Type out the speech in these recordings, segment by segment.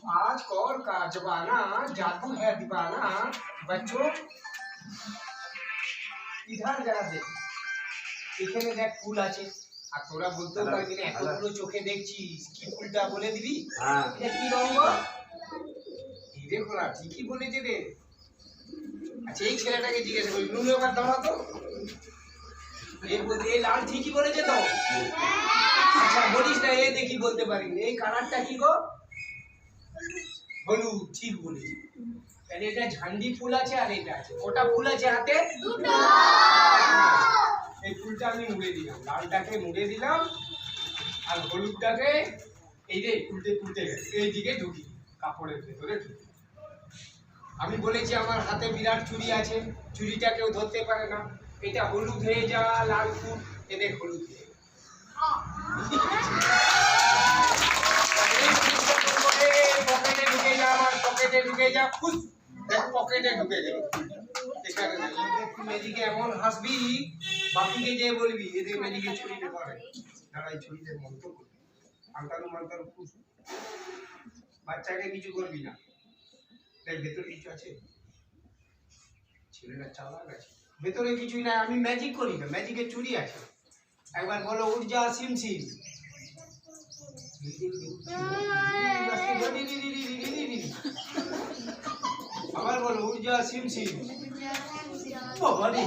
आज कौर का जमाना जादू है दीवाना बच्चों ইধার যারা দেখ এখানে দেখ ফুল আছে আর তোরা বলতেও পারবি না এতগুলো চোখে দেখছিস কি ফুলটা বলে দিবি হ্যাঁ এটা কি রঙ এই দেখো না ঠিকই বলেছে রে আচ্ছা এই ছেলেটাকে জিজ্ঞেস করি নুনু এবার দাঁড়াতো এ বলতে এই লাল ঠিকই বলেছে তো আচ্ছা বলিস না এ দেখি বলতে পারি না। এই কালারটা কি গো হলুদ ঠিক বলেছি। তাহলে এটা ঝান্ডি ফুল আছে আর এটা আছে। ওটা ফুল আছে হাতে? এই ফুলটা আমি মুড়ে দিলাম। লালটাকে মুড়ে দিলাম আর হলুদটাকে এই যে উল্টে উল্টে গেছে। এই দিকে ঢুকি কাপড়ের ভেতরে ঢুকি। আমি বলেছি আমার হাতে বিরাট চুরি আছে। চুড়িটা কেউ ধরতে পারে না। এটা হলুদ হয়ে যাওয়া লাল ফুল এদের হলুদ হয়ে তুই বাচ্চাকে কিছু করবি না। দেখ, ভেতরে কিছু আছে? ছেলেটা চালাক আছে। ভেতরে কিছুই নাই, আমি ম্যাজিক করি না ম্যাজিকের চুরি আছে। একবার বলো উর্জা সিম সিম। আবার বলো উর্জা সিম সিম বাবা রে।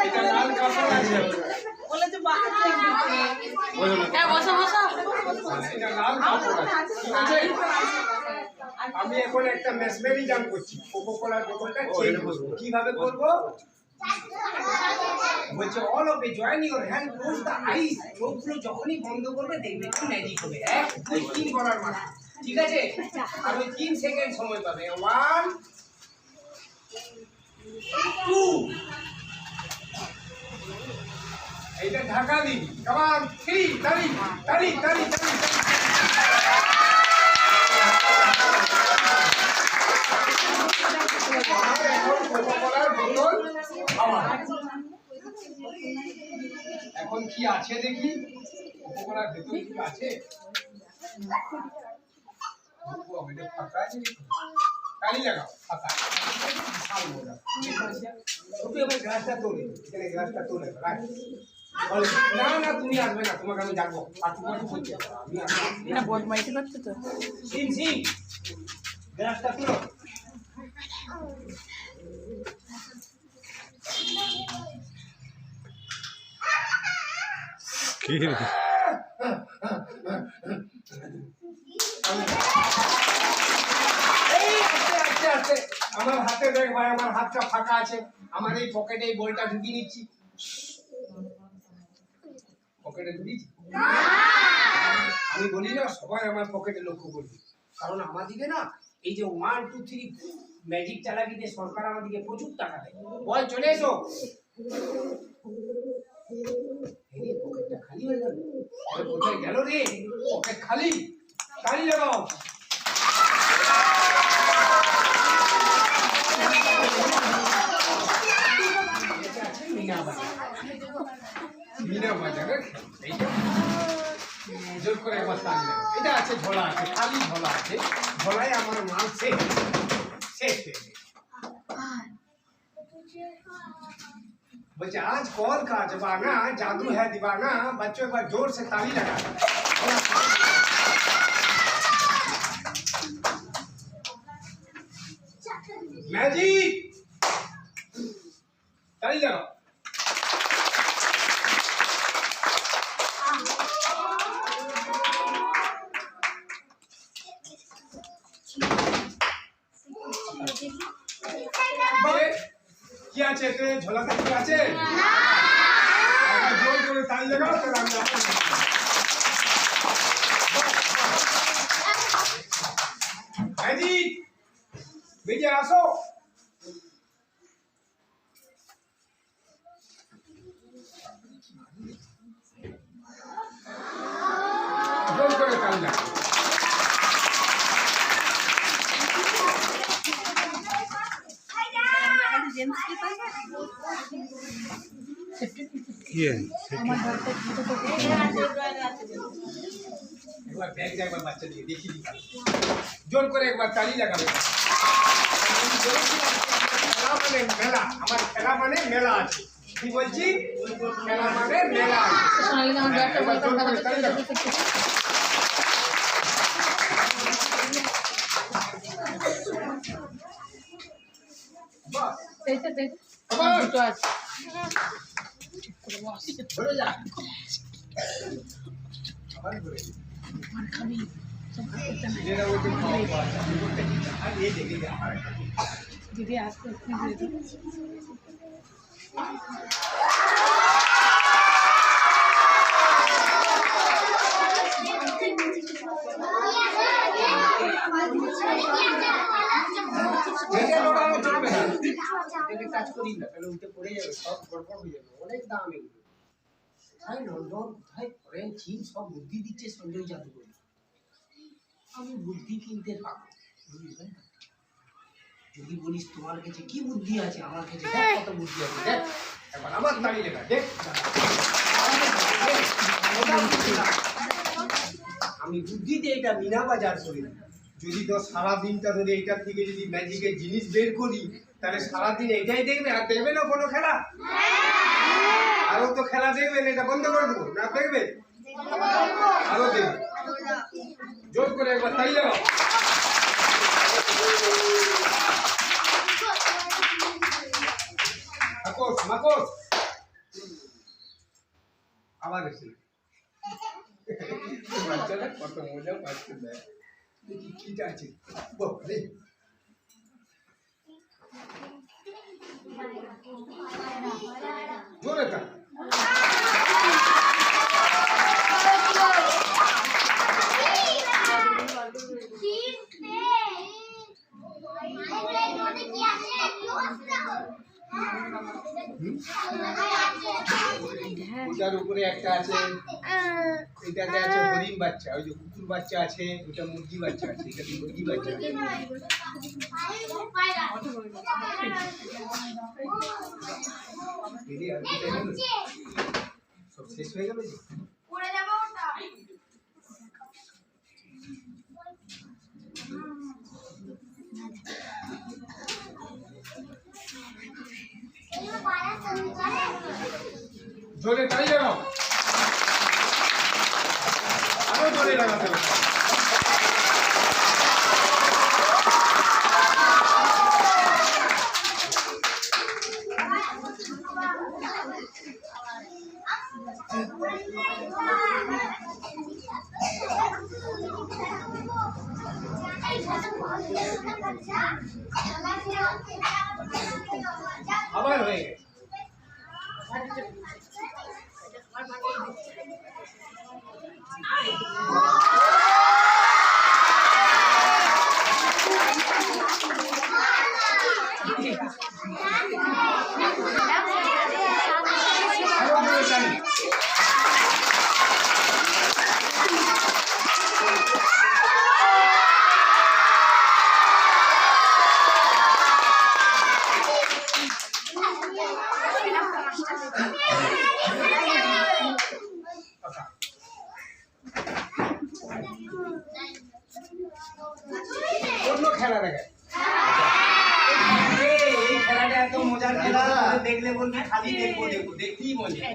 এটা লাল কাপড় আছে। বসো বসো এটা লাল কাপড় আছে ঠিক আছে আমি এখন একটা মেসমেরি জাম করছি কোকো কোলার বোতলটা চেঞ্জ করব কীভাবে করব? বলছে all of a join your hand close the eyes চোখগুলো যখনই বন্ধ করবে দেখবে একটু ম্যাজিক হবে। এক দুই তিন করার মানে ঠিক আছে? ওই তিন সেকেন্ড সময় পাবে। ওয়ান টু এইটা ঢাকা দিন কামান থ্রি তালি তালি তালি তালি এখন কোকোকোলার বোতল খাওয়া এখন কি আছে দেখি? কোকোকোলার ভেতরে কি আছে? ও, ফাঁকা? তালি লাগাও ফাঁকা। গ্লাসটা তোলে এখানে গ্লাসটা তোলে রাখ। না না তুমি আসবে না তোমাকে আমি ডাকবো। বদমাইশি করছে তো। সিম সিম গ্লাসটা তুলো এই, আস্তে, আস্তে, আস্তে। আমার হাতে দেখ ভাই আমার হাতটা ফাঁকা আছে। আমার এই পকেটে এই বলটা ঢুকিয়ে নিচ্ছি। পকেটে ঢুকিয়েছি? আমি বলি না সবাই আমার পকেটে লক্ষ্য করবে। কারণ আমাদিকে না এই যে ওয়ান টু থ্রি ম্যাজিক সরকার আমাদেরকে প্রচুর টাকা দেয়। বল চলে এসো। এই পকেটটা খালি হয়ে গেল আরে কোথায় গেল রে? পকেট খালি? খালি লাগাও মিনা বাজার। জোর করে একবার তালি। এটা আছে, ঝোলা আছে, খালি ঝোলা আছে। ঝোলায় আমার মাল শেষ। শেষ হয়ে গেছে। बच्चे, आज कौन का जमाना, जादू है दीवाना, बच्चों एक बार ज़ोर से ताली लगा। मैजिक ताली लगाओ ঝোলাতে কি আছে? জোর করে তালি লাগাও তাহলে আমি আপনাকে ম্যাজিক আসো। দিই জোর করে একবার তালি লাগাবে খেলা মানে মেলা আমার খেলা মানে মেলা আছে কি বলছি খেলা মানে মেলা আছে সোনালি আমার হ্যাঁ, ঘরটা একবার জোর বলতাম করে তালি লাগাও। বাস, পেয়েছে পেয়েছে আবার। দুটো আছে দিদি আসতে কাজ করি না, তাহলে উঠে পড়ে যাবে, সব গড়বড় হয়ে যাবে। অনেক দাম এগুলো। কোথায় লন্ডন, কোথায় ফরেন, চীন সব বুদ্ধি দিচ্ছে সঞ্জয় জাদুকরি। আমি বুদ্ধি কিনতে পাবো বুঝলি যদি বলিস তোমার কাছে কি বুদ্ধি আছে আমার কাছে কত বুদ্ধি আছে দেখ। এবার আমার দাঁড়িয়ে লেখা দেখ। আমি বুদ্ধিতে এটা মিনা বাজার করি যদি তো সারাদিনটা ধরে এইটার থেকে যদি ম্যাজিকের জিনিস বের করি তাহলে সারাদিন এটাই দেখবে আর দেখবে না কোনো খেলা? আরও তো খেলা দেখবেন এটা বন্ধ করে দেবো না দেখবে আরও দেখবে জোর করে একবার তাই লাগাও মাকস মাকস আবার এসে বাচ্চারা কত মজা পাচ্ছে দেখি আছে বাবারে জোরে তা ওটার উপরে একটা আছে এটাতে আছে হরিণ বাচ্চা ওই যে কুকুর বাচ্চা আছে ওটা মুরগি বাচ্চা আছে এটাতে মুরগি বাচ্চা আছে। সব শেষ হয়ে গেল যে? জোরে তালি জোরে লাগাতে হবে আবার হয়ে জোরে তালি